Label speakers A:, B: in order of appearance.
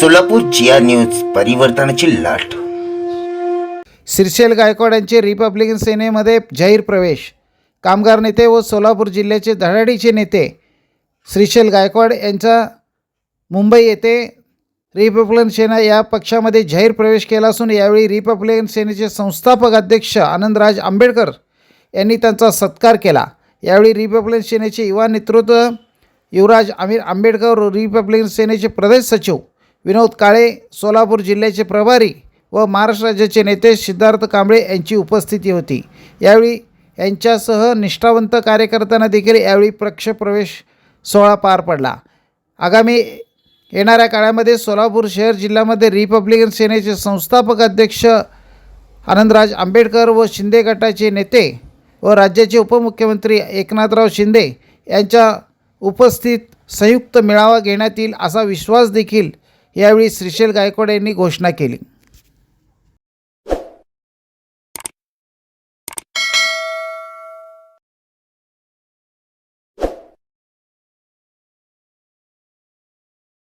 A: सोलापूर जिया news परिवर्तनाची लाट.
B: श्रीशैल गायकवाड यांचे रिपब्लिकन सेनेमध्ये जाहीर प्रवेश. कामगार नेते व सोलापूर जिल्ह्याचे धडाडीचे नेते. श्रीशैल गायकवाड यांचा मुंबई येथे रिपब्लिकन सेना या पक्षामध्ये जाहीर प्रवेश केला असून यावेळी रिपब्लिकन सेनेचे संस्थापक अध्यक्ष आनंदराज आंबेडकर यांनी त्यांचा सत्कार केला. यावेळी रिपब्लिकन सेनेचे युवा नेतृत्व युवराज आमिर आंबेडकर रिपब्लिकन सेनेचे प्रदेश सचिव विनोद काळे सोलापूर जिल्ह्याचे प्रभारी व महाराष्ट्र राज्याचे नेते सिद्धार्थ कांबळे यांची उपस्थिती होती. यावेळी यांच्यासह निष्ठावंत कार्यकर्त्यांना देखील यावेळी प्रक्षप्रवेश सोहळा पार पडला. आगामी येणाऱ्या काळामध्ये सोलापूर शहर जिल्ह्यामध्ये रिपब्लिकन सेनेचे संस्थापक अध्यक्ष आनंदराज आंबेडकर व शिंदे गटाचे नेते व राज्याचे उपमुख्यमंत्री एकनाथराव शिंदे यांच्या उपस्थित संयुक्त मेळावा घेण्यात येईल असा विश्वास देखील यावेळी श्रीशैल गायकवाड यांनी घोषणा केली.